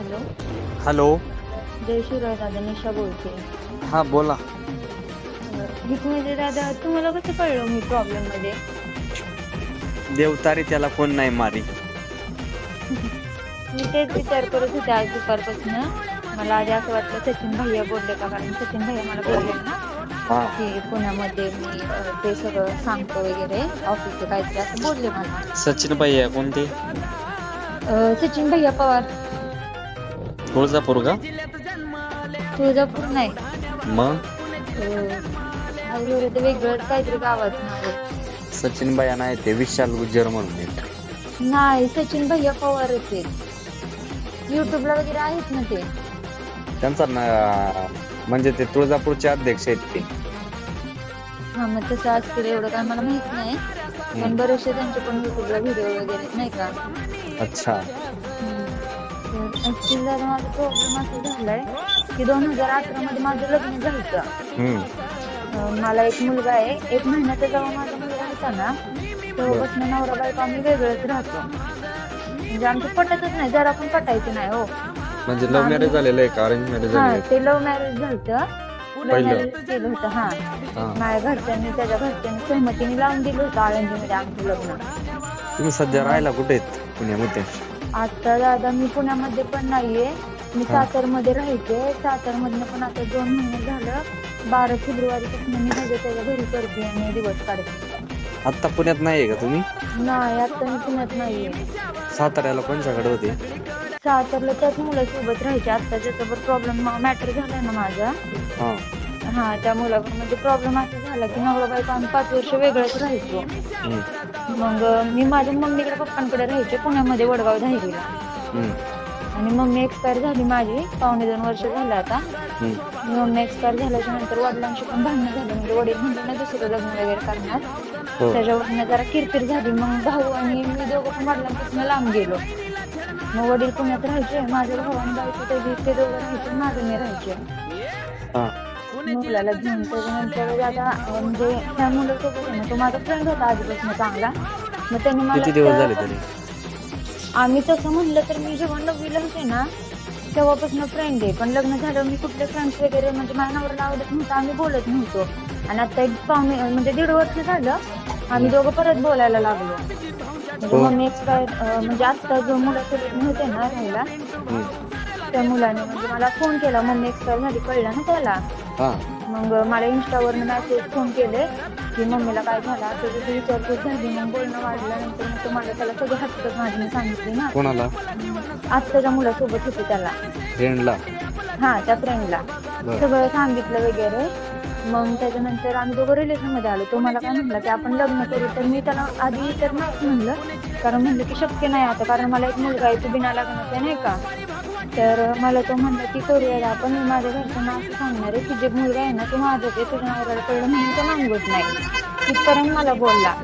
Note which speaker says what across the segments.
Speaker 1: Hello.
Speaker 2: Hello.
Speaker 1: जय शिवराय दादा निशा बोलते.
Speaker 2: हा बोला.
Speaker 1: म्हणजे दादा तुम्हाला कसं कळलं मी प्रॉब्लेममध्ये?
Speaker 2: देवतारी त्याला कोण नाही मारी.
Speaker 1: मी तेच विचार करत होते आज दुपारपासून. मला आधी असं वाटलं सचिन भैया बोलले का? कारण सचिन भैया मला बोलले ना की पुण्यामध्ये मी ते सगळं सांगतो वगैरे ऑफिसचं काहीतरी असं बोलले मला.
Speaker 2: सचिन भैया कोणते?
Speaker 1: सचिन भैया पवार.
Speaker 2: तुळजापूर का
Speaker 1: तुळजापूर नाही.
Speaker 2: मग?
Speaker 1: वेगळं काहीतरी आहे.
Speaker 2: सचिन भैया नाही ते विशाल गुज्जर म्हणून आहेत.
Speaker 1: नाही सचिन भैया पवारच आहेत. युट्यूबला वगैरे आहेत ना ते.
Speaker 2: त्यांचा ना म्हणजे ते तुळजापूरचे अध्यक्ष आहेत ते.
Speaker 1: हा मग तसं असतील एवढं काय मला माहीत नाही. पण बरेचसे त्यांचे पण युट्यूबला व्हिडिओ वगैरे नाही का?
Speaker 2: अच्छा.
Speaker 1: ऍक्च्युली जरा माझा प्रॉब्लेम असा झालाय की दोन हजार अठरा मध्ये माझं लग्न झालं मला एक मुलगा आहे. एक महिन्याचा जेव्हा माझा मुलगा होता ना तेव्हापासून नवरा बायको आम्ही वेगळंच राहतो. म्हणजे आमचं पटतच नाही. जरा पण पटायचं नाही हो.
Speaker 2: म्हणजे लव्ह मॅरेज झालेलं आहे का? अरेंज मॅरेज
Speaker 1: हा
Speaker 2: झालेलं
Speaker 1: ते लव्ह मॅरेज झालं लव्ह
Speaker 2: पहिलं?
Speaker 1: मॅरेज केलं होतं हा.
Speaker 2: हा.
Speaker 1: माझ्या घरच्यांनी त्याच्या घरच्यांनी सहमतीने लावून दिलं होतं आळंदीमध्ये आमचं लग्न.
Speaker 2: तुम्ही सध्या राहायला कुठे आहेत? पुण्यामध्ये?
Speaker 1: आता दादा मी पुण्यामध्ये पण नाहीये. मी
Speaker 2: हा.
Speaker 1: सातारमध्ये राहायचे. सातारमधनं पण आता दोन महिने झालं. बारा फेब्रुवारी पासून मी माझ्या त्याच्या घरी करते आणि दिवस काढते.
Speaker 2: आत्ता पुण्यात नाहीये का तुम्ही?
Speaker 1: नाही आता मी पुण्यात नाहीये.
Speaker 2: साताऱ्याला कोणच्याकडे होते?
Speaker 1: सातारला त्याच मुलासोबत राहायचे. आता त्याच्यावर प्रॉब्लेम मॅटर झालाय ना माझा.
Speaker 2: हा.
Speaker 1: हा त्या मुलावर म्हणजे प्रॉब्लेम असा झाला की नवरा बायको आम्ही पाच वर्ष वेगळंच राहायचो.
Speaker 2: हम्म.
Speaker 1: मग मी माझ्या मम्मीकडे पप्पांकडे राहायचे पुण्यामध्ये वडगाव
Speaker 2: हम्म.
Speaker 1: आणि मम्मी एक्सपायर झाली माझी पावणे दोन वर्ष झालं आता. मम्मी एक्सपायर झाल्याच्यानंतर वडिलांशी पण भांडणं झाली. म्हणजे वडील म्हणजे ना दुसरं लग्न वगैरे करणार.
Speaker 2: हो.
Speaker 1: त्याच्यावरनं जरा किरकिर झाली. मग भाऊ आणि मी दोघं पण वडिलांपासून लांब गेलो. मग वडील पुण्यात राहायचे माझे भाऊ आणि बायको ते दोघं राहायचे माझं मी राहायचे. मुलाला घेऊन त्याच्यानंतर आता अं, म्हणजे ह्या मुलासोबत आहे ना तो माझा फ्रेंड होता आधीपासून चांगला. मग त्यांनी मला
Speaker 2: किती दिवस
Speaker 1: त्या-
Speaker 2: झाले तरी
Speaker 1: आम्ही तसं म्हणलं तर मी जेव्हा नववीला होते ना तेव्हापासून फ्रेंड आहे. पण लग्न झालं मी कुठले फ्रेंड्स वगैरे म्हणजे माझ्या नवऱ्याला आवडत नव्हतं आम्ही बोलत नव्हतो. आणि आता एक पावणे म्हणजे दीड वर्ष झालं आम्ही दोघं परत बोलायला लागलो. म्हणजे
Speaker 2: हो.
Speaker 1: मम्मी एक्सपायर म्हणजे आत्ता जो मुलासोबत होते ना राहायला
Speaker 2: हम्म.
Speaker 1: त्या मुलाने म्हणजे मला फोन केला. मम्मी एक्सपायर झाली कळलं ना त्याला.
Speaker 2: हा.
Speaker 1: मग मला इंस्टावरनं मेसेज फोन केले की मम्मीला काय झालं? तसं विचारपूस झाली मग बोलणं वाढल्यानंतर मग तुम्हाला त्याला सगळं हकीकत माझी मी सांगितली ना.
Speaker 2: कोणाला?
Speaker 1: आत्ताच्या मुलासोबत होते त्याला.
Speaker 2: फ्रेंडला
Speaker 1: हा त्या फ्रेंडला
Speaker 2: बर.
Speaker 1: सगळं सांगितलं वगैरे. मग त्याच्यानंतर आम्ही दोघं रिलेशनमध्ये आलो. तो मला काय म्हणला की आपण लग्न करू. तर मी त्याला आधी तर नाही म्हणलं. कारण म्हणलं की शक्य नाही आता. कारण मला एक मुलगा आहे तो बिना लग्नाचा नाही का? तर मला तो म्हणला की करूया आपण? मी माझ्या घरच्यांना असं सांगणार आहे की जे मुलगा आहे ना तो माझं ते तुझ्या नवऱ्याला कळलं म्हणून तो मागवत नाही. तिथपर्यंत मला बोलला.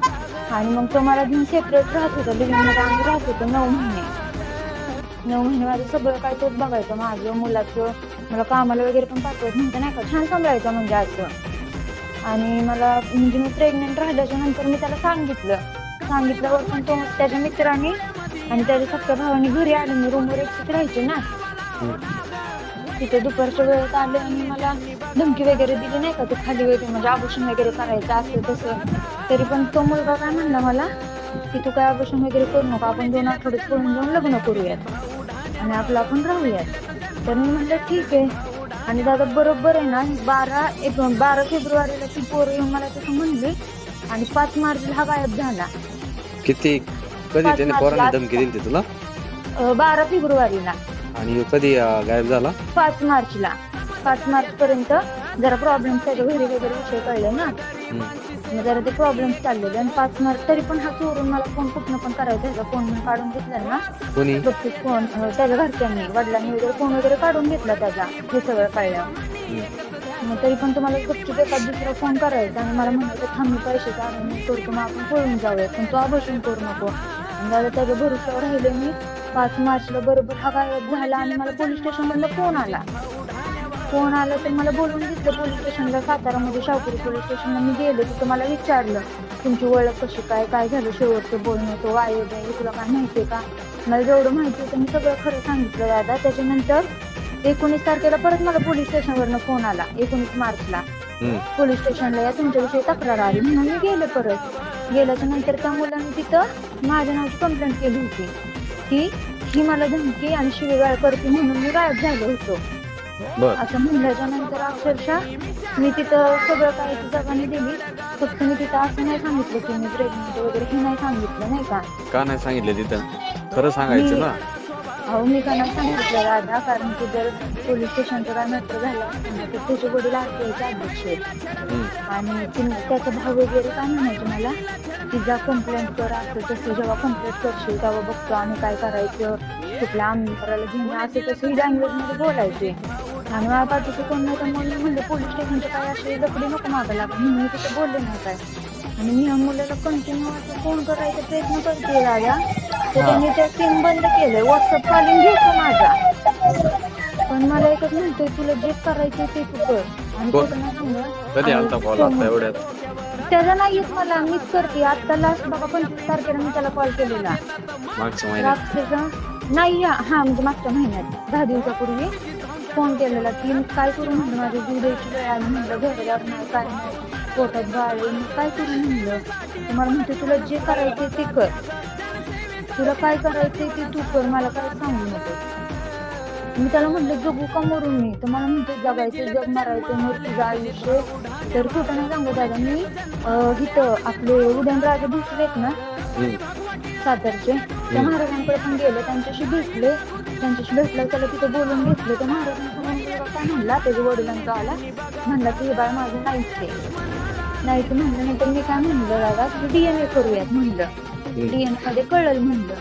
Speaker 1: आणि मग तो मला घेऊन सेपरेट राहत होता लिव्हिंगमध्ये आम्ही राहत होतो नऊ महिने. नऊ महिने माझं सगळं काय तोच बघायचं माझं मुलाचं मला कामाला वगैरे पण पाठवत नव्हतं नाही का? छान सांभाळायचं म्हणजे असं. आणि मला म्हणजे मी प्रेग्नेंट राहिल्याच्या नंतर मी त्याला सांगितलं. सांगितल्यावर पण तो त्याच्या मित्राने आणि त्याच्या सख्या भावाने घरी आले मी रूमवर एकटीच राहायचे ना. तिथे दुपारच्या वेळेत आले आणि मला धमकी वगैरे दिली नाही का ते खाली वगैरे म्हणजे आभूषण वगैरे करायचं असं तसं. तरी पण तो मुलगा काय म्हणला मला की तू काय आभूषण वगैरे करू नका आपण दोन आठवड्यात पळून जाऊन लग्न करूयात आणि आपलं आपण राहूयात. तर मी म्हणलं ठीक आहे. आणि दादा बरोबर आहे ना बारा एक बारा फेब्रुवारीला ती पोरं येऊन मला तसं म्हणली आणि पाच मार्चला हा गायब झाला.
Speaker 2: किती? कधी त्याने पोराने धमकी दिली तुला?
Speaker 1: अं, बारा फेब्रुवारीला.
Speaker 2: आणि कधी अं, गायब झाला?
Speaker 1: पाच मार्चला. पाच मार्च पर्यंत जरा प्रॉब्लेम त्याच्या घरी वगैरे विषय कळले ना.
Speaker 2: हम्म.
Speaker 1: मग जरा ते प्रॉब्लेम चाललेले. आणि पाच मार्च तरी पण हा चोरून मला फोन कुठनं पण करायचा त्याचा फोन मी काढून घेतला ना.
Speaker 2: कोणी?
Speaker 1: फोन त्याच्या घरच्यांनी. वडिलांनी वगैरे फोन वगैरे काढून घेतला त्याचा. हे सगळं कळलं
Speaker 2: हम्म.
Speaker 1: मग तरी पण तुम्हाला गपचूप एखाद दुसरा फोन करायचा. आणि मला म्हणायचं थांब मी पैसे काढून करतो. मग आपण पळून जाऊया. पण तो आभूषण करू नको. आणि त्याच्या भरोश्यावर राहिले मी. पाच मार्चला बरोबर हा गायब झाला आणि मला पोलीस स्टेशनमधनं फोन आला. फोन आला तर मला बोलून घेतलं पोलीस स्टेशनला सातारामध्ये शाहपुरी पोलीस स्टेशनला. मी गेले तिथं मला विचारलं तुमची ओळख कशी काय? काय झालं शेवटचं बोलणं? तो वायद आहे तुला काय माहिती आहे का? मला जेवढं माहिती होतं मी सगळं खरं सांगितलं दादा त्याच्यानंतर एकोणीस तारखेला परत मला पोलीस स्टेशनवरनं फोन आला एकोणीस मार्चला. पोलीस स्टेशनला या तुमच्याविषयी तक्रार आली म्हणून मी गेले परत. गेल्याच्यानंतर त्या मुलाने तिथं माझ्या नावाची कंप्लेंट केली होती. की ही मला धमकी आणि शिवीगाळ करते म्हणून मी गायब झालो होतो. असं म्हणल्याच्या नंतर अक्षरशः मी तिथं सगळं काही जगाने दिली. फक्त मी तिथं असं नाही सांगितलं की मी प्रेग्नेंट वगैरे हे नाही सांगितलं नाही का?
Speaker 2: का नाही सांगितलं तिथं? खरं सांगायचं ना.
Speaker 1: अहो मी त्यांना सांगितलं दादा कारण की जर पोलीस स्टेशनचं काय मॅटर झालं तर त्याचे वडील आरटीआयचे अध्यक्ष आहेत. आणि तिने त्याचा भाव वगैरे काय म्हणायचे मला की जा कंप्लेंट कर असं तसं जेव्हा कंप्लेंट करशील तेव्हा बघतो आम्ही काय करायचं कुठल्या आमदाराला घेऊन असं तसं लँग्वेजमध्ये बोलायचे. आणि मला पाठीचं कोण नाही तर म्हणून म्हणलं पोलीस स्टेशनचं काय असे लकडी नको मागं लागत म्हणून मी तिथे बोलले नाही काय. आणि मी या मुलाला कंटिन्यू असं फोन करायचा प्रयत्न करते दादा तर
Speaker 2: हा.
Speaker 1: त्यांनी त्या सिम बंद केलंय. व्हॉट्सअप कॉलिंग घेतो माझा. पण मला एकच म्हणतोय तुला जे करायचं ते तू कर. आणि
Speaker 2: कोण?
Speaker 1: सांगणार.
Speaker 2: कधी आलता कॉल
Speaker 1: तो
Speaker 2: आता एवढ्यात?
Speaker 1: त्याचा नाही येत मला मीच करते. आता लास्ट बघा पंचवीस तारखेला मी त्याला कॉल केलेला.
Speaker 2: मागच्या महिन्यात?
Speaker 1: रात्रीचा? नाही या हा म्हणजे मागच्या महिन्यात. दहा दिवसापूर्वी फोन केलेला की मी काय करू म्हणलं? माझी दूध द्यायची वेळ आली म्हणलं घरावर नाही काय नाही. पोटात बाळ आहे मी काय करू म्हणलं? तर मला म्हणते तुला जे करायचे ते कर. तुला काय करायचंय ते तू कर मला काय सांगू नको. मी त्याला म्हटलं जगू का मरू मी? तर मला म्हणते जगायचं जग मारायचं मग तुझं आयुष्य. तर कुठं नाही सांगू दादा मी अं, इथं आपले उदयनराजे भोसले आहेत ना. सातारचे त्या महाराजांकडे पण गेले त्यांच्याशी भेटले त्यांच्याशी भेटलं त्याला तिथे बोलून घेतलं. तर महाराजांचा मुलगा काय म्हणला? त्याच्या वडिलांचा आला म्हणला की हे बाळ माझं नाहीच आहे. नाहीच म्हणलं नाही तर मी काय म्हणलं दादा डीएनए करूयात म्हणलं. डीएनए मध्ये कळलं म्हणलं.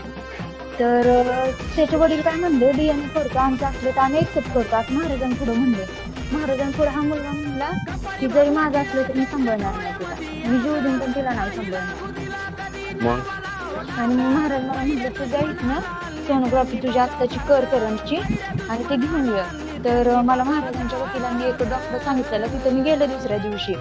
Speaker 1: तर त्याचे वडील काय म्हणले डीएनए करतो आमचं असलं तर आम्ही एक्सेप्ट करतो. असं महाराजांपुढे म्हणले. महाराजांपुढे हा मुलगा म्हणला की जरी माझं असलं तर मी सांभाळणार नाही तिला. मी जीव देऊन पण तिला नाही सांभाळणार. आणि मग महाराज मला म्हटलं तू जाईस ना सोनोग्राफी तुझ्या आत्ताची कर करंटची आणि ते घेऊन ये. तर मला महाराजांच्या वकिलांनी एक डॉक्टर सांगितलेलं तिथं मी गेले दुसऱ्या दिवशी.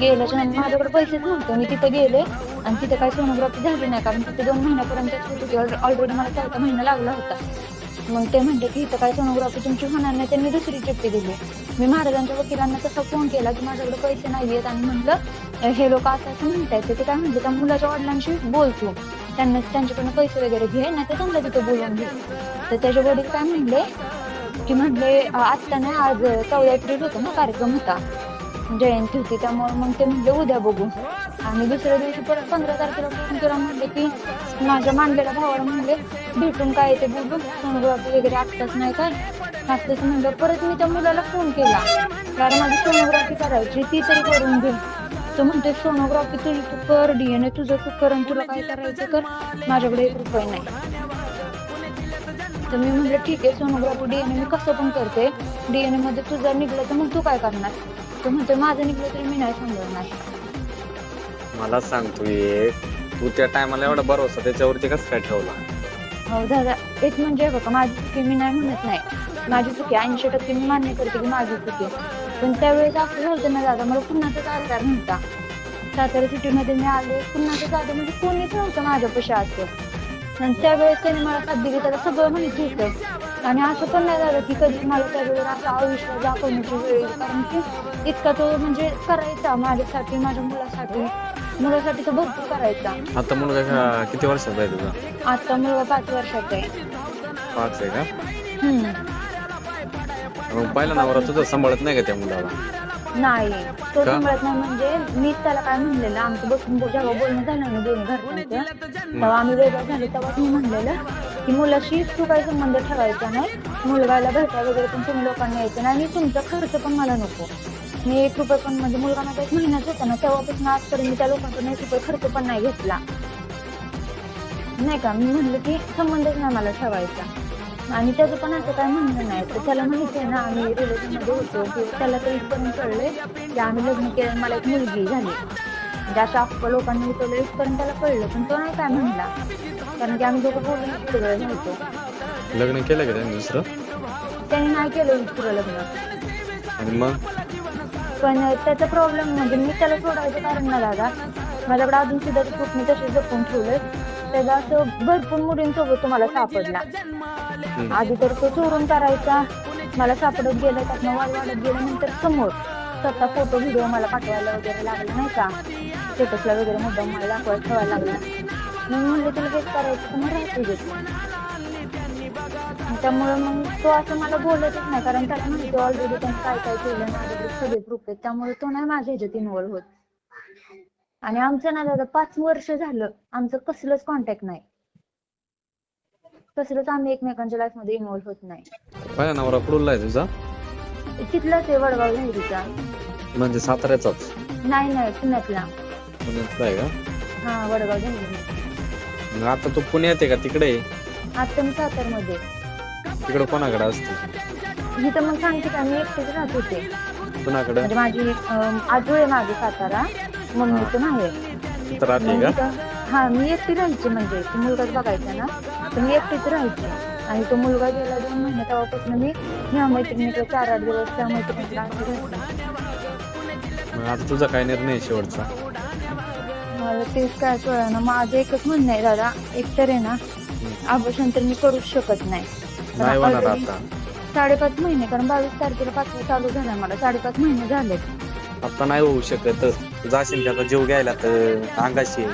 Speaker 1: गेल्याच्या माझ्याकडे पैसेच नव्हते. मी तिथे गेले आणि तिथे काही सोनोग्राफी झाली नाही. कारण तिथे दोन महिन्यापर्यंत ऑलरेडी मला चौथा महिना लागला होता. मग ते म्हणले की इथं काय सोनोग्राफी तुमची होणार नाही. त्यांनी दुसरी चिठ्ठी दिली. मी महाराजांच्या वकिलांना तसा फोन केला की माझ्याकडे पैसे नाही आहेत. आणि म्हणलं हे लोक असं असं म्हणतायत. ते काय म्हणते त्या मुलाच्या वडिलांशी बोलतो त्यांना त्यांच्याकडनं पैसे वगैरे घे. नाही तर त्यांना तिथे बोलून घे. तर त्याचे वडील काय म्हणले की म्हणले "अं, आत्ता नाही आज चौदा एप्रिल होतं ना कार्यक्रम होता. जयंती होती त्यामुळे मग ते म्हणले उद्या बघू. आणि दुसऱ्या दिवशी परत पंधरा तारखेला फोन करा म्हणले की माझ्या मांडलेल्या भावाला म्हणले भेटून काय ते बघू सोनोग्राफी वगैरे आत्ताच नाही काय आत्ताच म्हणलं परत मी त्या मुलाला फोन केला. कारण माझी सोनोग्राफी करायची ती तरी करून घे तो म्हणते सोनोग्राफी तुझी तू कर डीएनए तुझं तू कर आणि तुला काय करायचं कर माझ्याकडे एक रुपये नाही. तर मी म्हटलं ठीक आहे सोनोग्राफी डीएनए मी कसं पण करते. डीएनए मध्ये तुझं निघलं तर मग तू काय करणार? तो म्हणतो माझं निघलं तरी मी नाही
Speaker 2: मला सांग तू एक. तू त्या टायमाला एवढा भरोसा त्याच्यावरती कसं काय ठेवला?
Speaker 1: हो दादा एक म्हणजे बघा माझी चुकी मी नाही म्हणत नाही. माझी चुकी ऐंशी टक्के मी मान्य करते की माझी चुकी आहे. पण त्यावेळेस असं झालं ना दादा मला पुन्हाचाच आधार नव्हता. सातारा सिटीमध्ये मी आले पुन्हाचाच आधार म्हणजे कोणीच नव्हतं माझ्यापाशी असं. आणि त्यावेळेस त्याने मला साथ दिली त्याला सगळं माहिती होतं. आणि असं पण नाही झालं की कधी मला त्यावेळेवर असा अविश्वास दाखवण्याची वेळ येईल. कारण की इतका तो म्हणजे करायचा माझ्यासाठी माझ्या मुलासाठी. मुलासाठी तो भरपूर करायचा.
Speaker 2: आता मुलगा का- किती वर्षाचा आहे तुझा?
Speaker 1: आता मुलगा पाच वर्षाचा आहे.
Speaker 2: पाच आहे का?
Speaker 1: हम्म.
Speaker 2: मग पहिला नवरा तुझा सांभाळत नाही का त्या मुलाला?
Speaker 1: नाही. तो
Speaker 2: का?
Speaker 1: सांभाळत नाही म्हणजे मीच त्याला काय म्हणलेलं आमचं बसून जेव्हा बोलणं झालं ना दोन्ही घरच्यांचं तेव्हा आम्ही वेगळं झालो तेव्हाच मी म्हणलेलं की मुलाशी काय संबंध ठेवायचा नाही. मुलगाला भेटा वगैरे पण तुम्ही लोकांना यायचं नाही आणि तुमचा खर्च पण मला नको. मी एक रुपये पण म्हणजे मुलगा माझा एक महिनाच होता ना तेव्हापासून आजपर्यंत मी त्या लोकांकडून एक रुपये खर्च पण नाही घेतला. नाही का? मी म्हणलं की संबंधच नाही मला ठेवायचा. आणि त्याचं पण असं काय म्हणणं नाही. तर त्याला माहिती आहे ना आम्ही रिलेशनमध्ये होतो. किंवा त्याला तर इथपर्यंत कळलंय की आम्ही लग्न केलं मला एक मुलगी झाली. म्हणजे अशा लोकांनी विचारलं इथपर्यंत त्याला कळलं पण तो नाही काय म्हणला. कारण की आम्ही दोघं बोलून थोडं वेळ होतो
Speaker 2: लग्न केलं का त्याने दुसरं?
Speaker 1: त्याने नाही केलं दुसरं लग्न.
Speaker 2: आणि मग?
Speaker 1: पण त्याचा प्रॉब्लेम म्हणजे मी त्याला सोडायचं कारण ना दादा. माझ्याकडे अजून सुद्धा ते प्रूफ मी तसे जपून ठेवले. त्याचा असं भरपूर मुलींसोबत तुम्हाला सापडला. आधी तर तो चोरून करायचा. मला सापडत गेलं त्यातनं वाद वाढत गेलं नंतर समोर स्वतः फोटो व्हिडिओ मला पाठवायला वगैरे लागला नाही का? स्टेटसला वगैरे मुद्दाम मला दाखवायला ठेवायला लागला. मग म्हणलं तुला करायचं राहते देत त्यामुळे मग तो असं मला बोलतच नाही कारण त्याला माहिती ऑलरेडी त्याने काय काय केलं माझ्याकडे सगळे प्रूफ आहेत. त्यामुळे तो नाही माझ्या ह्याच्यात इन्व्हॉल्व होत. आणि आमचं ना दादा पाच वर्ष झालं आमचं कसलंच कॉन्टॅक्ट नाही. कसलंच आम्ही एकमेकांच्या लाईफमध्ये इन्व्हॉल्व होत नाही.
Speaker 2: नवरा आहे तुझा?
Speaker 1: तिथलाच आहे वडगाव लहरीचा
Speaker 2: म्हणजे साताऱ्याचाच?
Speaker 1: नाही नाही पुण्यातला.
Speaker 2: पुण्यातला आहे का?
Speaker 1: हा वडगाव लहरी
Speaker 2: मग आता तू पुण्यात आहे का? तिकडे? आहे?
Speaker 1: आता मी सातारमध्ये.
Speaker 2: तिकडे कोणाकडे असते?
Speaker 1: इथं मग सांगते का मी एकटीच राहत होते.
Speaker 2: कुणाकडे?
Speaker 1: म्हणजे माझी अं, आजोळ आहे माझी सातारा. मम्मीचं माहेर
Speaker 2: तिथं राहते
Speaker 1: मग
Speaker 2: का?
Speaker 1: इथं- हा मी एकटी राहायची म्हणजे तो मुलगाच बघायचा ना. तर मी एकटीच राहायची. आणि तो मुलगा गेला दोन महिने तेव्हापासून मी ह्या मैत्रिणीकडे चार आठ दिवस त्या मैत्रिणीकडे अशी राहायची
Speaker 2: मग आता तुझा काय निर्णय आहे शेवटचा?
Speaker 1: मला तेच काय कळलं माझं एकच म्हणणं आहे दादा एकतर आहे ना आभूषण तर मी करूच शकत नाही. कारण
Speaker 2: नाही होणार
Speaker 1: already
Speaker 2: आता.
Speaker 1: साडेपाच महिने कारण बावीस तारखेला पाचवा चालू झाला मला. साडेपाच महिने झालेत.
Speaker 2: आता नाही होऊ शकत. तू जाशील त्याचा जीव घ्यायला तर अंगाशी.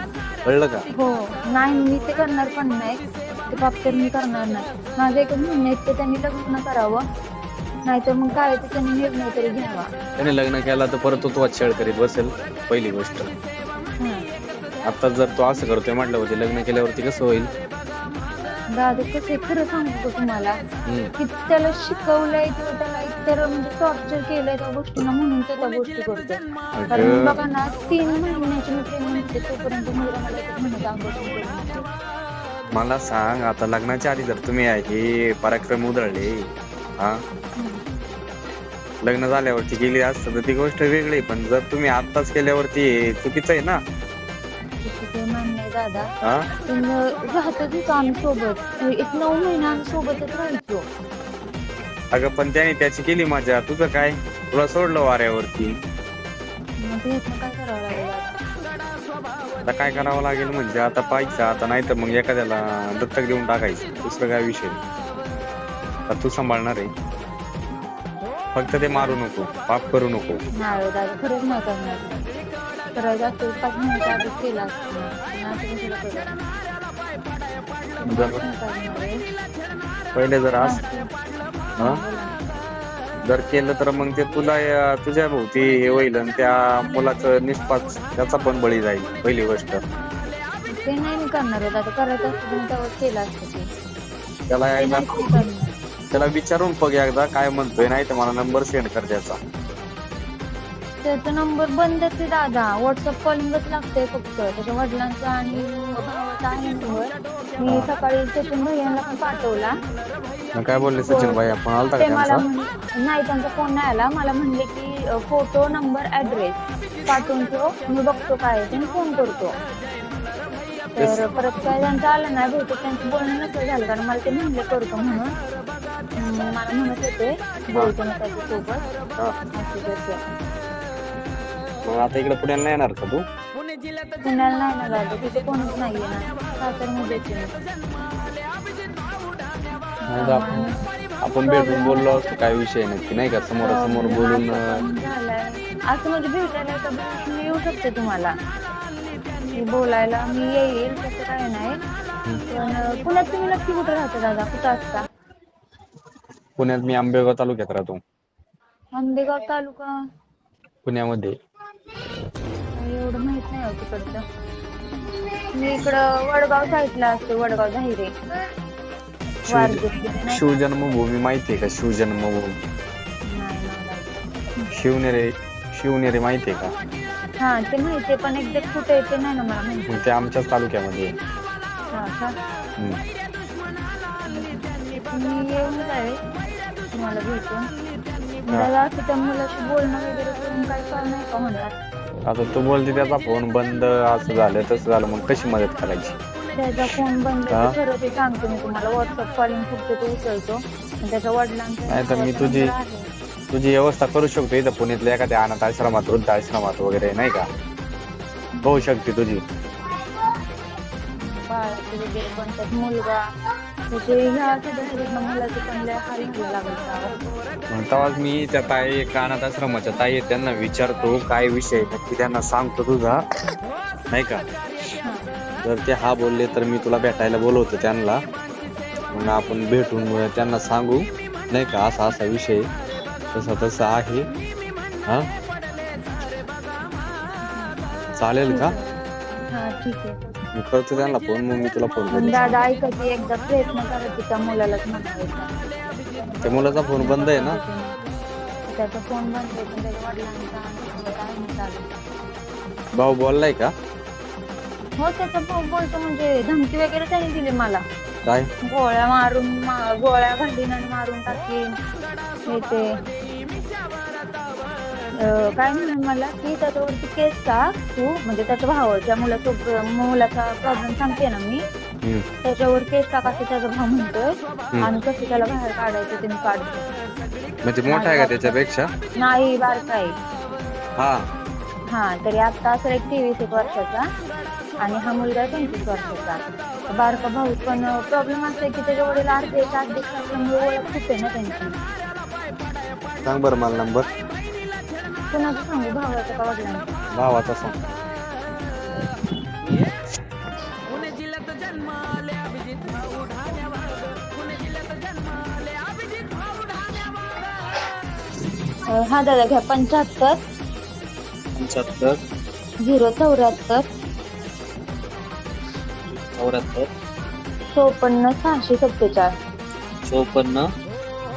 Speaker 2: कळलं का?
Speaker 1: हो. नाही मी ते करणार पण नाही. ते पाप तर मी करणार नाही. माझं एकच म्हणणं आहे की त्यांनी लग्न करावं. नाहीतर मग काय? ते त्यांनी निर्णय तरी घ्यावा.
Speaker 2: त्याने लग्न केला तर परत तो तुझा छेड करीत बसेल पहिली गोष्ट. आता जर तो असं करतोय म्हटलं होते लग्न केल्यावरती कसं होईल
Speaker 1: दादा कसं आहे, खरं सांगू का तुम्हाला
Speaker 2: हम्म.
Speaker 1: की त्याला शिकवलंय किंवा त्याला एकतर म्हणजे टॉर्चर केलंय त्या गोष्टींना म्हणून तो त्या गोष्टी करतो कारण बघा ना तीन महिन्याची मी प्रेग्नंट होते तोपर्यंत मुलगा मला म्हणत आंबोशन करून देतो.
Speaker 2: मला सांग आता लग्नाच्या आधी जर तुम्ही हे पराक्रम उधळले हा. लग्न झाल्यावरती गेली असतं तर ती गोष्ट वेगळी. पण जर तुम्ही आत्ताच केल्यावरती हे चुकीचं आहे ना
Speaker 1: ते दादा.
Speaker 2: हा?
Speaker 1: पण राहतच होतो आम्ही सोबत. एक नऊ महिना आम्ही सोबतच राहायचो.
Speaker 2: अगं पण त्याने त्याची केली मजा. तुझं काय? तुला सोडलं वाऱ्यावरती.
Speaker 1: मग काय करावं लागेल? आता?
Speaker 2: आता काय करावं लागेल म्हणजे? आता पाहिजे आता नाही तर मग एखाद्याला दत्तक देऊन टाकायचं. दुसरं काय विषय? आता तू सांभाळणार आहे. फक्त ते मारू नको. पाप करू नको.
Speaker 1: नाही दादा खरंच नाही करणार पाच मिनिटं केला.
Speaker 2: पहिले जर आज हा? जर केलं तर मग ते तुला तुझ्या भोवती हे होईल आणि त्या मुलाचं निष्पाच त्याचा पण बळी जाईल पहिली गोष्ट.
Speaker 1: ते नाही मी करणार करायचं असतं केलं असतं
Speaker 2: त्याला एकदा. त्याला विचारून बघ एकदा काय म्हणतोय नाही तर मला नंबर सेंड कर त्याचा.
Speaker 1: त्याचा नंबर बंदच आहे दादा. व्हॉट्सअप कॉलिंगच लागतंय फक्त. त्याच्या वडिलांचा आणि भावाचा आहे नंबर मी सकाळी सचिन भैयांना पण पाठवला.
Speaker 2: मग काय बोलले सचिन भाई? आपण आलता
Speaker 1: ते
Speaker 2: का
Speaker 1: मला
Speaker 2: त्यांचा?
Speaker 1: म्हण- नाही त्यांचा फोन नाही आला. मला म्हणले की फोटो नंबर ऍड्रेस पाठवून ठेव. मी बघतो काय आहे ते मी फोन करतो. तर परत काय त्यांचं आलं नाही बहुतेक त्यांचं बोलणं नसलं झालं. कारण मला ते म्हणले करतो म्हणून. हम्म, मला म्हणत होते. बोलतो मी त्याच्यासोबत.
Speaker 2: हा.
Speaker 1: असं तसं.
Speaker 2: मग आता इकडे पुण्याला नाही येणार का तू?
Speaker 1: पुण्याला नाही ना तिथे कोणच.
Speaker 2: नाही तर आपण आपण भेटून बोललो असतो काय विषय नक्की नाही का? समोरासमोर बोलून अं,
Speaker 1: झालंय. असं म्हणजे भेटायला दिवशी मी येऊ शकते तुम्हाला. मी बोलायला मी येईल तसं काय नाही. पण अं, पुण्यात तुम्ही नक्की कुठे राहता दादा? कुठं असता?
Speaker 2: पुण्यात मी आंबेगाव तालुक्यात राहतो.
Speaker 1: आंबेगाव तालुका?
Speaker 2: पुण्यामध्ये.
Speaker 1: एवढं माहीत नाही हो तिकडचं मी इकडं वडगाव साईडला असते वडगाव नाही
Speaker 2: शिवजन्मभूमी माहितीये का? शिवजन्मभूमी
Speaker 1: नाही, नाही.
Speaker 2: शिवनेरे शिवनेरे माहितीये का?
Speaker 1: हा ते माहितीये पण एक्झॅक्ट कुठे आहे ते नाही ना मला माहिती.
Speaker 2: मग ते आमच्याच तालुक्यामध्ये आहे.
Speaker 1: हा का?
Speaker 2: हम्म.
Speaker 1: मी येऊन जाईल तुम्हाला भेटून दादा असं त्या मुलाशी बोलणं वगैरे करून काय कळ नाही का होणार?
Speaker 2: आता तू बोलते त्याचा फोन बंद असं झालं तसं झालं मग कशी मदत करायची?
Speaker 1: त्याचा फोन बंद
Speaker 2: हा?
Speaker 1: आहे, खरं ते सांगतो मी तुम्हाला. व्हॉट्सअप कॉलिंग फक्त तो उचलतो. आणि त्याच्या वडिलांचा
Speaker 2: नाही तर मी तुझी-. तुझी व्यवस्था करू शकतो इथं पुण्यातल्या एखाद्या अनाथ आश्रमात वृद्ध आश्रमात वगैरे नाही का? होऊ शकते तुझी.
Speaker 1: बाळाचे वगैरे मुलगा. ह्या सदस्याच्या मुलाचे पण लय.
Speaker 2: मग तेव्हाच मी त्या ताई एक अनाथ आश्रमाच्या ताई आहेत, त्यांना विचारतो काय विषय आहे, नक्की त्यांना सांगतो तुझा. नाही का. जर ते हा बोलले तर मी तुला भेटायला बोलवतो त्यांना. मग आपण भेटून मग त्यांना सांगू. नाही का? असा असा विषय तसा तसा आहे. हा? चालेल का?
Speaker 1: हा ठीक आहे.
Speaker 2: मी करतो त्यांना फोन मग मी तुला फोन
Speaker 1: पण
Speaker 2: करतो
Speaker 1: दादा ऐका की एकदा प्रयत्न करा की त्या मुलालाच म्हणायचा
Speaker 2: त्या मुलाचा फोन बंद आहे ना?
Speaker 1: त्याचा फोन बंद आहे पण त्याच्या वडिलांचा काय चालू
Speaker 2: भाऊ बोललाय का?
Speaker 1: हो त्याचा भाऊ बोलतो म्हणजे धमकी वगैरे त्याने दिली मला.
Speaker 2: काय?
Speaker 1: गोळ्या मारून मा- गोळ्या घालीन आणि मारून टाकीन हे ते. काय म्हणे मला की त्याच्यावरती केस का? तू म्हणजे त्याच्या भावाच्या मुलाचा मुलाचा प्रॉब्लेम सांगते ना मी
Speaker 2: हम्म.
Speaker 1: त्याच्यावर केस टाका असं त्याचा भाव म्हणतोय. आणि कसं त्याला बाहेर काढायचं ते मी काढतो.
Speaker 2: म्हणजे मोठा आहे का त्याच्यापेक्षा?
Speaker 1: नाही बारका आहे.
Speaker 2: हा.
Speaker 1: हा तरी आता असं एक तेवीस एक वर्षाचा. आणि हा मुलगा आहे पंचवीस वर्षाचा. बारका भाऊ पण प्रॉब्लेम असा आहे की त्याच्या वडील अर्धे अध्यक्ष असल्यामुळे ओळख खूप आहे ना त्यांची.
Speaker 2: सांग बरं मला नंबर
Speaker 1: कुणाचं सांगू. भावाचं का वडिलांचं
Speaker 2: भावाचा सांग
Speaker 1: अं, हा दादा घ्या पंच्याहत्तर.
Speaker 2: पंच्याहत्तर.
Speaker 1: झिरो चौऱ्याहत्तर.
Speaker 2: चौऱ्याहत्तर.
Speaker 1: चोपन्न सहाशे सत्तेचाळीस.
Speaker 2: चौपन्न.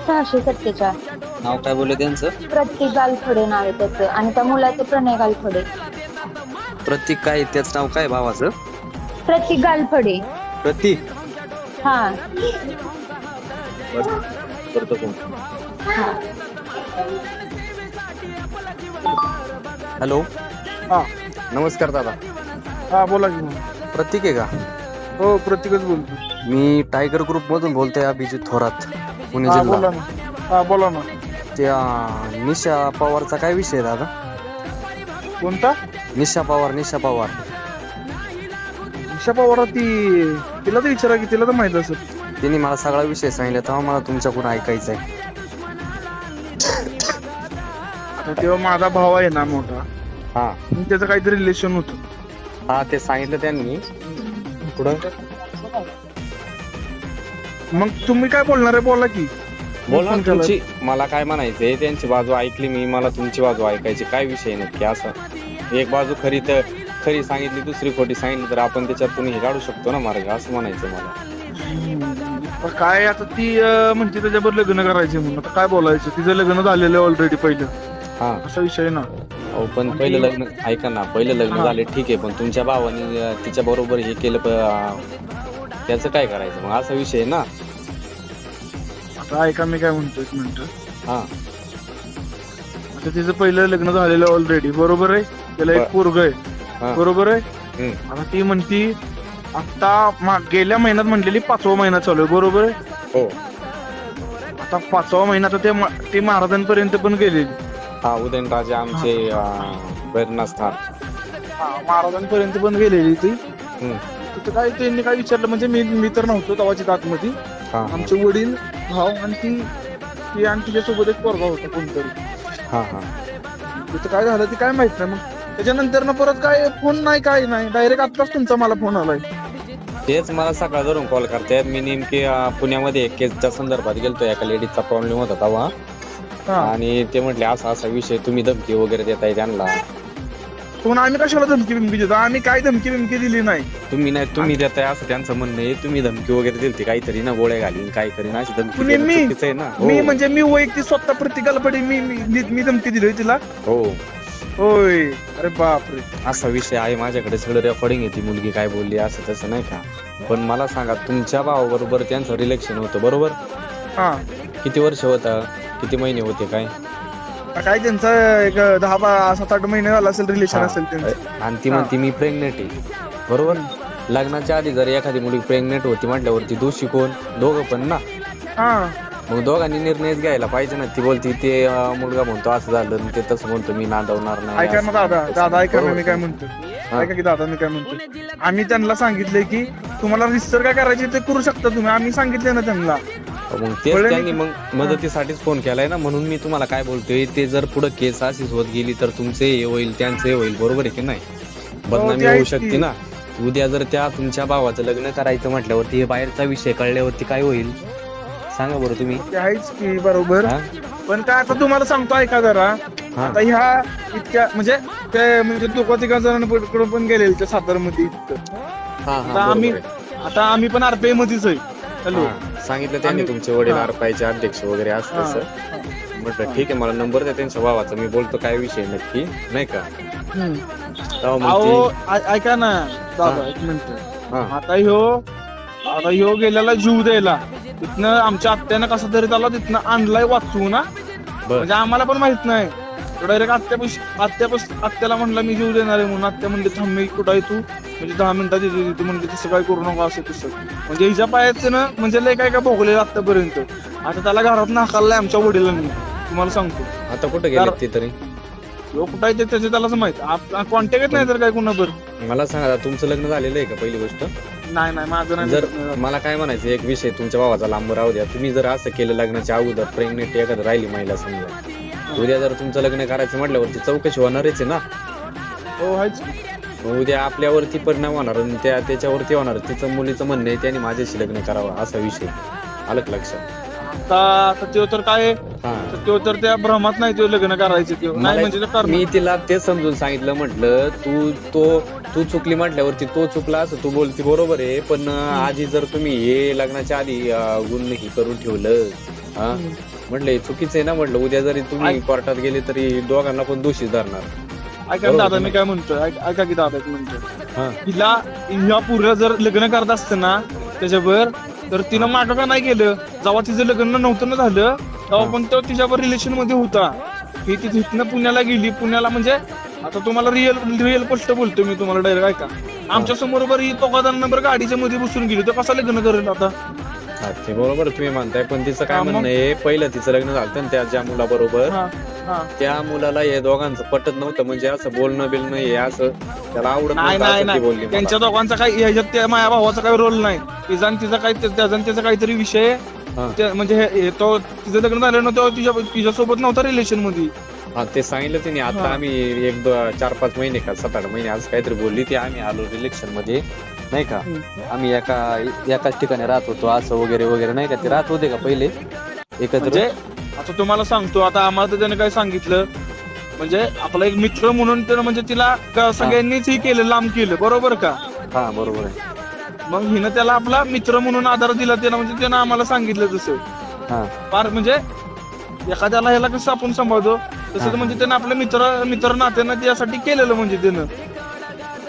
Speaker 1: सहाशे सत्तेचाळीस.
Speaker 2: नाव काय बोलले त्यांचं?
Speaker 1: प्रतीक गालफडे नाव आहे त्याचं. आणि त्या मुलाचं प्रणय गालफडे.
Speaker 2: प्रतीक काय? त्याच नाव काय भावाचं?
Speaker 1: प्रतीक गालफडे.
Speaker 2: प्रतीक.
Speaker 1: हा.
Speaker 2: करतो फोन.
Speaker 1: हा.
Speaker 2: हॅलो.
Speaker 3: हा.
Speaker 2: नमस्कार दादा.
Speaker 3: हा बोला की. मग.
Speaker 2: प्रतीक आहे का?
Speaker 3: हो प्रत्येकच बोलतो.
Speaker 2: मी टायगर ग्रुप मधून बोलतोय अभिजित थोरात पुणे
Speaker 3: हा बोला
Speaker 2: जिल्हा
Speaker 3: ना. हा बोला ना.
Speaker 2: त्या निशा पवारचा काय विषय आहे दादा?
Speaker 3: कोणता?
Speaker 2: निशा पवार निशा पवार.
Speaker 3: ईशा पवार ती तिला तर विचारा की तिला तर माहीत असेल.
Speaker 2: तिने मला सगळा विषय सांगितला तेव्हा मला तुमच्याकडून ऐकायचं आहे
Speaker 3: आता तेव्हा माझा भाव आहे ना मोठा.
Speaker 2: हा.
Speaker 3: आणि त्याचं काहीतरी रिलेशन होतं.
Speaker 2: हा ते सांगितलं त्यांनी. पुढं.
Speaker 3: मग तुम्ही काय बोलणार आहे बोला की.
Speaker 2: बोला
Speaker 3: केला.
Speaker 2: तुमची मला काय म्हणायचंय त्यांची बाजू ऐकली मी मला तुमची बाजू ऐकायची काय विषय नक्की असं. एक बाजू खरी तर खरी सांगितली दुसरी खोटी सांगितली तर आपण त्याच्यातून हे काढू शकतो ना मार्ग असं म्हणायचं मला.
Speaker 3: काय आता ती म्हणते त्याच्याबरोबर लग्न करायचे म्हणून. आता काय बोलायचं? तिचं लग्न झालेलं ऑलरेडी पहिलं.
Speaker 2: हा.
Speaker 3: असा विषय ना.
Speaker 2: अहो पण पहिलं लग्न ऐका ना पहिलं लग्न. झाले ठीक आहे पण तुमच्या भावाने तिच्या बरोबर हे केलं त्याचं काय करायचं मग? असा विषय ना.
Speaker 3: आता ऐका मी काय म्हणतो एक मिनिट.
Speaker 2: हा.
Speaker 3: आता तिचं पहिलं लग्न झालेलं ऑलरेडी बरोबर आहे? त्याला एक. पोरग आहे. बरोबर आहे. आता ती म्हणती आता मा- गेल्या महिन्यात म्हणलेली पाचवा महिना चालू आहे बरोबर आहे?
Speaker 2: हो.
Speaker 3: आता पाचवा महिना तर ते महाराजांपर्यंत पण गेलेली.
Speaker 2: हा उदयनराजे आमचे प्रेरणास्थान.
Speaker 3: महाराजांपर्यंत पण गेलेली ती. तिथं काय त्यांनी काय विचारलं म्हणजे मी मी तर नव्हतो तवाची आतमध्ये. आमचे वडील भाव आणि ती ती आणि तिच्यासोबत एक पोरगा होता कोणतरी.
Speaker 2: हा हा.
Speaker 3: तिथं काय झालं ते काय माहीत नाही. मग त्याच्यानंतर ना परत काय फोन नाही काय नाही. डायरेक्ट आत्ताच तुमचा मला फोन आलाय.
Speaker 2: तेच मला सकाळ धरून कॉल करतायत. मी नेमके अं, पुण्यामध्ये एक केसच्या संदर्भात गेलतो. एका लेडीजचा प्रॉब्लेम होता तेव्हा.
Speaker 3: हा.
Speaker 2: आणि ते म्हटले असा असा विषय तुम्ही धमकी वगैरे देताय त्यांना.
Speaker 3: पण आम्ही कशाला धमकी बिमकी देतो? आम्ही काय धमकी बिमकी दिली नाही.
Speaker 2: तुम्ही नाही तुम्ही देताय असं त्यांचं म्हणणं आहे. तुम्ही धमकी वगैरे दिलती काहीतरी ना गोळ्या घालीन काय करीन अशी धमकी
Speaker 3: कुणी
Speaker 2: देणं
Speaker 3: मी?
Speaker 2: चुकीचं आहे ना?
Speaker 3: मी
Speaker 2: हो.
Speaker 3: म्हणजे मी वैयक्तिक स्वतः प्रतिकाला पडी मी मी मी- मी धमकी दिली तिला?
Speaker 2: हो.
Speaker 3: होय. अरे बापरे.
Speaker 2: असा विषय आहे माझ्याकडे सगळं रेकॉर्डिंग आहे ती मुलगी काय बोलली असं तसं नाही का? पण मला सांगा तुमच्या भावाबरोबर त्यांचं रिलेक्शन होतं बरोबर?
Speaker 3: हा.
Speaker 2: किती वर्ष होतं? किती महिने होते काय?
Speaker 3: काय त्यांचा एक दहा बा सात आठ महिने झाला असेल रिलेशन. असेल त्यांचं.
Speaker 2: आणि ती म्हणते मी प्रेग्नेंट आहे. बरोबर? लग्नाच्या आधी जर एखादी मुलगी प्रेग्नेंट होती म्हटल्यावरती दोषी कोण? दोघं पण ना?
Speaker 3: हा.
Speaker 2: मग दोघांनी निर्णयच घ्यायला पाहिजे ना. ती बोलती ते अं, मुलगा म्हणतो असं झालं आणि ते तसं म्हणतो मी नांदवणार नाही
Speaker 3: ऐका ना दादा दादा ऐका ना. मी काय म्हणतो. ऐका की दादा मी काय म्हणतो. आम्ही त्यांना सांगितलंय की तुम्हाला रिस्टर काय करायचे ते करू शकता तुम्ही. आम्ही सांगितले ना त्यांना.
Speaker 2: मग तेच त्यांनी मग मदतीसाठीच फोन केलाय ना म्हणून मी तुम्हाला काय बोलतोय ते जर पुढे केस अशीच होत गेली तर तुमचे हे होईल त्यांचे होईल बरोबर आहे की नाही बदनामी
Speaker 3: हो,
Speaker 2: होऊ शकते. ना उद्या जर त्या तुमच्या भावाचं लग्न करायचं म्हटल्यावरती हे बाहेरचा विषय कळल्यावरती काय होईल सांगा बरं तुम्ही
Speaker 3: ते आहेच की बरोबर
Speaker 2: हा?
Speaker 3: पण काय आता तुम्हाला सांगतो ऐका जरा
Speaker 2: हा.
Speaker 3: आता ह्या इतक्या म्हणजे ते म्हणजे दोघा तिघा जणांकडे पण त्या सातारमध्ये इतकं.
Speaker 2: हा, हा,
Speaker 3: आता आम्ही
Speaker 2: आहे.
Speaker 3: आता आम्ही पण आरपीआय मध्येच आहे हॅलो
Speaker 2: हा, सांगितलं त्यांनी तुमचे वडील. आरपायचे अध्यक्ष वगैरे असं
Speaker 3: हा.
Speaker 2: तसं म्हटलं ठीक आहे मला नंबर द्या त्यांच्या भावाचा मी बोलतो काय विषय नक्की नाही का
Speaker 3: हम्म.
Speaker 2: तेव्हा मग
Speaker 3: अहो
Speaker 2: ती-
Speaker 3: ऐ- ऐका ना दादा
Speaker 2: हा.
Speaker 3: एक मिनिट
Speaker 2: हा,
Speaker 3: आता ह्यो आता ह्यो गेलेला जीव द्यायला तिथनं आमच्या आत्यानं कसं तरी त्याला तिथनं आणलाय वाचू ना
Speaker 2: बर
Speaker 3: म्हणजे आम्हाला पण माहीत नाही डायरेक्ट आत्यापाशी आत्यापास आत्याला म्हणलं मी जीव देणार आहे म्हणून. आत्या म्हणले थांब मी कुठं आहे तू? म्हणजे दहा मिनिटात येते तिथे. म्हणजे तसं काय करू नका असं तसं. म्हणजे हिच्या पायाचं ना म्हणजे लय काय काय भोगलेलं आतापर्यंत आता त्याला घरात नाकारलाय आमच्या वडिलांनी. तुम्हाला सांगतो.
Speaker 2: आता कुठे गेले ते तरी?
Speaker 3: ह्यो कुठं आहे ते त्याचं त्यालाच माहीत. कॉन्टॅक्ट नाही तर काय कुणाबर?
Speaker 2: मला सांगा तुमचं लग्न झालेलं आहे का पहिली गोष्ट?
Speaker 3: नाही नाही माझं नाही
Speaker 2: जर. मला काय म्हणायचं एक विषय तुमच्या भावाचा लांब राहू द्या. तुम्ही जर असं केलं लग्नाच्या अगोदर प्रेग्नेंट एखादं राहिली महिला समजा उद्या जर तुमचं लग्न करायचं म्हटल्यावरती चौकशी होणारच आहे ना.
Speaker 3: हो आहेच की.
Speaker 2: मग उद्या आपल्यावरती परिणाम होणार आणि त्या त्याच्यावरती होणार. तिचं मुलीचं म्हणणं आहे त्याने माझ्याशी लग्न करावं असा विषय. आलं का लक्षात?
Speaker 3: आता आता त्यो तर काय
Speaker 2: हा.
Speaker 3: तर त्यो तर त्या भ्रमात नाही लग्न करायचं नाही म्हणजे ते करणार.
Speaker 2: मी तिला तेच समजून सांगितलं म्हटलं तू तो तू चुकली म्हटल्यावरती तो चुकला असं तू बोलती बरोबर आहे पण आधी जर तुम्ही हे लग्नाच्या आधी अं, गुण हे करून ठेवलं हा हे चुकीचं आहे ना म्हटलं उद्या जरी तुम्ही कोर्टात गेले तरी दोघांना पण दोषी धरणार.
Speaker 3: ऐका ना दादा मी काय म्हणतोय? ऐक- ऐका की दादा एक
Speaker 2: हा.
Speaker 3: हिला ह्या पुऱ्या जर लग्न करत असतं ना त्याच्यावर तर तिनं मागं का नाही केलं. जेव्हा तिचं लग्न नव्हतं ना झालं तेव्हा. पण तो तिच्यावर रिलेशनमध्ये होता. ही ती तिथनं पुण्याला गेली. पुण्याला म्हणजे आता तुम्हाला रिअल रिअल स्पष्ट बोलतो मी तुम्हाला डायरेक्ट ऐका. आमच्यासमोर बरं ही तो नंबर गाडीच्या मध्ये बसून गेली तर कसा लग्न करेल आता?
Speaker 2: हा, ते बरोबर तुम्ही म्हणताय पण तिचं काय
Speaker 3: हा, मग?
Speaker 2: म्हणणं आहे पहिलं तिचं लग्न झालं ना त्या ज्या मुलाबरोबर
Speaker 3: हा हा
Speaker 2: त्या मुलाला हे दोघांचं पटत नव्हतं म्हणजे असं बोलणं बिलणं हे असं त्याला आवडत
Speaker 3: नाही
Speaker 2: नव्हतं
Speaker 3: नाही
Speaker 2: असं ती बोलली
Speaker 3: नाही
Speaker 2: मला.
Speaker 3: त्यांच्या दोघांचा काही ह्याच्यात त्या माझ्या भावाचा काही रोल नाही तिचा आणि तिचा काही त्याचा आणि त्याचा काहीतरी विषय.
Speaker 2: हा.
Speaker 3: त्या- म्हणजे हे- हे तो तिचं लग्न झालं ना तेव्हा तिच्या तिच्यासोबत नव्हता रिलेशनमध्ये
Speaker 2: हा ते सांगितलं तिने आता
Speaker 3: हा.
Speaker 2: आम्ही एक दो चार पाच महिने का सात आठ महिने आज काहीतरी बोलली ती आम्ही आलो रिलेक्शनमध्ये नाही का. आम्ही एका एकाच ठिकाणी राहत होतो असं वगैरे वगैरे नाही का? ते राहत होते का पहिले? एकत्र?
Speaker 3: म्हणजे आता तुम्हाला सांगतो आता आम्हाला तर त्याने काय सांगितलं म्हणजे आपला एक मित्र म्हणून त्यानं म्हणजे तिला क- सगळ्यांनीच हे केलं लांब केलं बरोबर का?
Speaker 2: हा बरोबर आहे.
Speaker 3: मग हिनं त्याला आपला मित्र म्हणून आधार दिला त्यानं म्हणजे त्यानं आम्हाला सांगितलं तसं.
Speaker 2: हा.
Speaker 3: फार म्हणजे एखाद्याला ह्याला कसं आपण सांभाळतो तसं
Speaker 2: हा.
Speaker 3: म्हणजे त्यानं आपल्या मित्र मित्र नात्यानं त्यासाठी केलेलं म्हणजे त्यानं.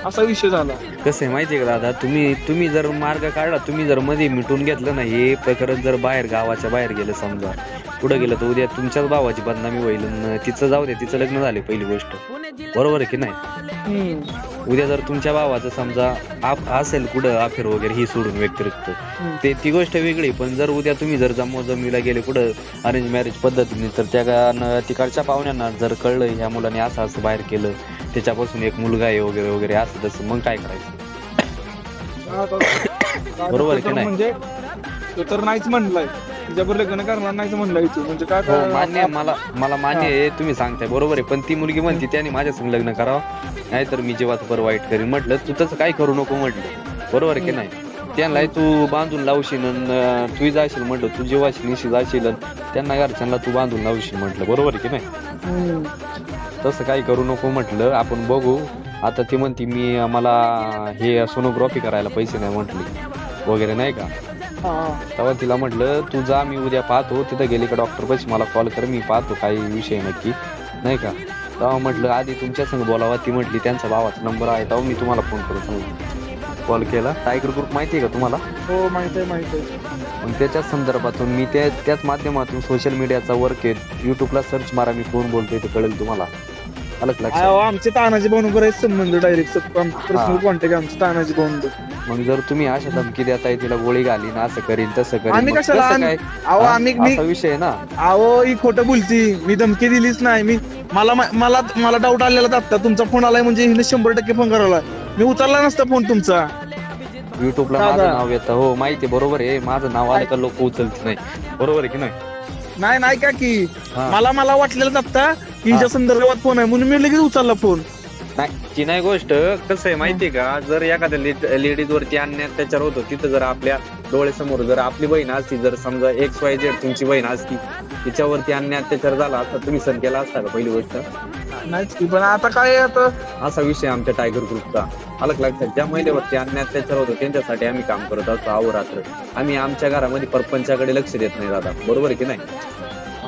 Speaker 3: असा विषय झाला.
Speaker 2: कसं आहे माहितीये का दादा तुम्ही तुम्ही जर मार्ग काढला तुम्ही जर मध्ये मिटून घेतलं ना हे प्रकरण जर बाहेर गावाच्या बाहेर गेलं समजा पुढे गेलं तर उद्या तुमच्याच भावाची बदनामी होईल अन तिचं जाऊ दे तिचं लग्न झाले पहिली गोष्ट. बरोबर आहे की नाही? उद्या जर तुमच्या भावाचं समजा आप असेल कुठं अफेर वगैरे ही सोडून व्यतिरिक्त. ते ती गोष्ट वेगळी पण जर उद्या तुम्ही जर जमोजमीला गेले कुठं अरेंज मॅरेज पद्धतीने तर त्या तिकडच्या पाहुण्यांना जर कळलं ह्या मुलाने असं असं बाहेर केलं त्याच्यापासून एक मुलगा आहे वगैरे वगैरे असं तसं मग काय करायचं बरोबर की नाही?
Speaker 3: म्हणजे तो तर नाहीच म्हणलाय लग्न करणार म्हणलाय तू म्हणजे काय
Speaker 2: हो
Speaker 3: काय-
Speaker 2: मान्य आहे, मला मला मान्य आहे तुम्ही सांगताय बरोबर आहे. पण ती मुलगी म्हणते त्याने माझ्या संग लग्न करावं. नाहीतर मी जेव्हा बरं वाईट करीन. म्हटलं तू तसं काय करू नको म्हटलं. बरोबर आहे की नाही? त्यांना तू बांधून लावशील अन तू जाशील म्हटलं. तू जेव्हाशी निशी जाशील अन त्यांना घरच्यांना तू बांधून लावशील म्हटलं. बरोबर आहे की नाही?
Speaker 3: हम्म.
Speaker 2: तसं काही करू नको म्हटलं. आपण बघू. आता ती म्हणती मी मला हे सोनोग्राफी करायला पैसे नाही म्हटले. वगैरे नाही का. तेव्हा तिला म्हटलं तू जा मी उद्या पाहतो. तिथं गेली का डॉक्टर पैसे मला कॉल कर मी पाहतो काही विषय नक्की. नाही का? तेव्हा म्हटलं आधी तुमच्या संग बोलावा. ती म्हटली त्यांचा भावाचा नंबर आहे. तेव्हा मी तुम्हाला फोन करू सांगू कॉल केला. टायगर ग्रुप माहिती आहे का तुम्हाला?
Speaker 3: हो माहीत आहे माहीत आहे.
Speaker 2: मग त्याच्याच संदर्भातून मी त्या त्याच माध्यमातून सोशल मीडियाचा वर्क आहे. युट्यूबला सर्च मारा मी कोण बोलतोय ते कळेल तुम्हाला.
Speaker 3: आमचे तानाजी भाऊ आहेत संबंध डायरेक्ट पर्सनल कॉन्टॅक्ट आमचे तानाजी भाऊ
Speaker 2: मग जर तुम्ही अशा धमकी देताय तिला गोळी घालीन असं करीन तसं करीन
Speaker 3: आम्ही कशाला? अहो
Speaker 2: हा?
Speaker 3: आम्ही मी
Speaker 2: विषय ना?
Speaker 3: अहो ही खोटं बोलती. मी धमकी दिलीच नाही. मी मला मला मला डाऊट आलेला आता तुमचा फोन आलाय म्हणजे हिने शंभर टक्के फोन करायला मी उचलला नसता फोन तुमचा.
Speaker 2: युट्यूबला. माझं नाव येतं. हो माहिती बरोबर आहे. माझं नाव आलं का लोक उचलत नाही. बरोबर आहे की नाही?
Speaker 3: नाही नाही का की. मला मला वाटलेलं आता हिच्या संदर्भात फोन आहे म्हणून मी लगेच उचलला फोन.
Speaker 2: नाही ती नाही गोष्ट. कसं आहे माहितीये का जर एखाद्या लेडीज वरती अन्याय अत्याचार होतो तिथं जर आपल्या डोळ्यासमोर जर आपली बहीण असती जर समजा एक्स वाय झेड तुमची बहीण असती तिच्यावरती अन्याय अत्याचार झाला तर तुम्ही सण केला असता का पहिली गोष्ट?
Speaker 3: नाहीच की पण आता काय आहे आता?
Speaker 2: असा विषय आमच्या टायगर ग्रुपचा अलग लक्षात ज्या महिलेवरती अन्याय अत्याचार होतो त्यांच्यासाठी आम्ही काम करत असतो अहोरात्र. आम्ही आमच्या घरामध्ये परपंचाकडे लक्ष देत नाही दादा. बरोबर आहे की नाही?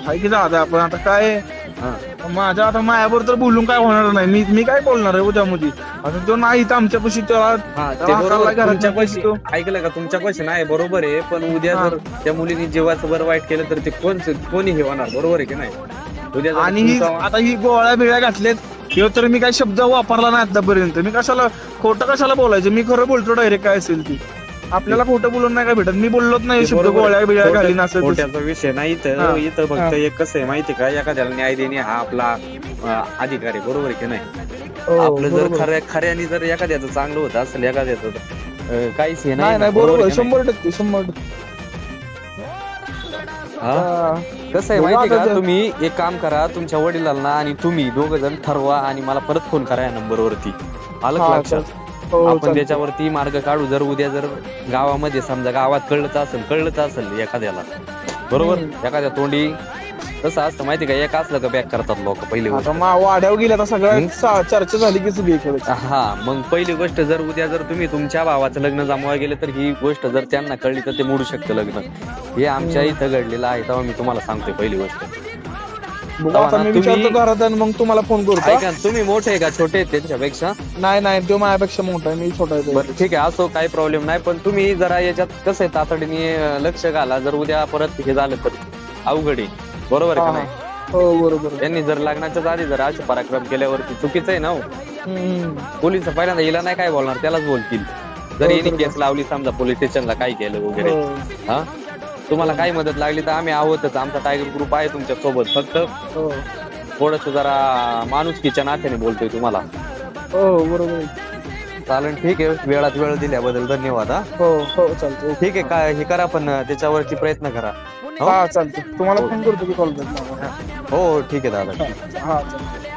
Speaker 3: हाय की दादा आपण आता काय आहे?
Speaker 2: हा.
Speaker 3: माझ्या आता मायाबरोबर तर बोलून काय होणार नाही. मी मी काय बोलणार आहे उद्या मध्ये आता तो नाही तर आमच्या पशी
Speaker 2: हा ते
Speaker 3: तेव्हा
Speaker 2: बरोबर.
Speaker 3: तो.
Speaker 2: ऐकलं का? तुमच्या पैसे नाही बरोबर आहे. पण उद्या
Speaker 3: हा.
Speaker 2: जर त्या मुलीने जीवाचं बरं वाईट केलं तर ते कोण कोणी हे होणार? बरोबर आहे की नाही? उद्या जर
Speaker 3: आणि ही
Speaker 2: तुमचा-
Speaker 3: आता ही गोळ्या बिळ्या घातलेत किंवा तर मी काय शब्द वापरला नाही आतापर्यंत. मी कशाला खोटं कशाला बोलायचं? मी खरं बोलतो डायरेक्ट काय असेल ती. आपल्याला खोटं बोलून नाही काय भेटत मी बोललोच नाही शब्द. गोळ्या बिळ्या घालीन असं तसं.
Speaker 2: खोट्याचा विषय नाही. इथं इथं. फक्त एक कसं आहे माहिती का एखाद्याला न्याय देणे हा आपला अधिकार आहे बरोबर की नाही
Speaker 3: हो,
Speaker 2: आपलं जर. खऱ्या खऱ्याने जर एखाद्याचं चांगलं होत असेल एखाद्याचं काहीच हे
Speaker 3: नाही बरोबर? शंभर टक्के शंभर टक्के.
Speaker 2: कसं आहे माहिती का तुम्ही एक काम करा तुमच्या वडिलांना आणि तुम्ही दोघ जण ठरवा आणि मला परत फोन करा या नंबरवरती आलं का लक्षात आपण
Speaker 3: चालतंय.
Speaker 2: त्याच्यावरती मार्ग काढू जर उद्या जर गावामध्ये समजा गावात कळलंच असेल कळलंच असेल एखाद्याला. बरोबर. एखाद्या तोंडी. कसं असतं माहिती का? एक असलं का बॅक करतात लोक पहिली गोष्ट.
Speaker 3: गेल्या चर्चा झाली की सगळी
Speaker 2: हा मग पहिली गोष्ट जर उद्या जर तुम्ही तुमच्या भावाचं लग्न जमवा गेले तर ही गोष्ट जर त्यांना कळली तर ते मोडू शकतं लग्न. हे आमच्या. इथं घडलेलं आहे तेव्हा मी तुम्हाला सांगतोय पहिली गोष्ट.
Speaker 3: बघू आता मी
Speaker 2: तुम्ही-
Speaker 3: विचारतो घरात आणि मग तुम्हाला फोन करतो
Speaker 2: ऐका तुम्ही मोठे आहे का? छोटे आहेत त्यांच्यापेक्षा?
Speaker 3: नाही नाही तो माझ्यापेक्षा मोठा आहे मी छोटा आहे
Speaker 2: बरं ठीक आहे असो काही प्रॉब्लेम नाही पण तुम्ही जरा याच्यात कसं आहे तातडीने अं, लक्ष घाला जर उद्या परत हे झालं तर. अवघड आहे. बरोबर आहे का
Speaker 3: हा,
Speaker 2: नाही?
Speaker 3: हो बरोबर आहे.
Speaker 2: त्यांनी जर लग्नाच्याच आधी जर असे पराक्रम केल्यावरती चुकीचं आहे ना हो.
Speaker 3: हम्म.
Speaker 2: पोलीस पहिल्यांदा हिला नाही काय बोलणार त्यालाच बोलतील. जर
Speaker 3: हो,
Speaker 2: यांनी
Speaker 3: बरोबर.
Speaker 2: केस लावली समजा पोलीस स्टेशनला काय केलं वगैरे.
Speaker 3: हो,
Speaker 2: हा? तुम्हाला काही मदत लागली तर आम्ही आहोतच. आमचा टायगर ग्रुप आहे तुमच्यासोबत फक्त
Speaker 3: हो.
Speaker 2: थोडस जरा माणुसकीच्या नात्याने बोलतोय तुम्हाला.
Speaker 3: हो बरोबर. आहे.
Speaker 2: चालेल ठीक आहे. वेळात वेळ दिल्याबद्दल धन्यवाद हा.
Speaker 3: हो हो चालतंय.
Speaker 2: ठीक आहे काय हे करा पण त्याच्यावरती प्रयत्न करा. हो?
Speaker 3: हा चालतंय. तुम्हाला. फोन करतो की कॉल करतो.
Speaker 2: हो हो ठीक आहे दादा.
Speaker 3: हा चालतंय.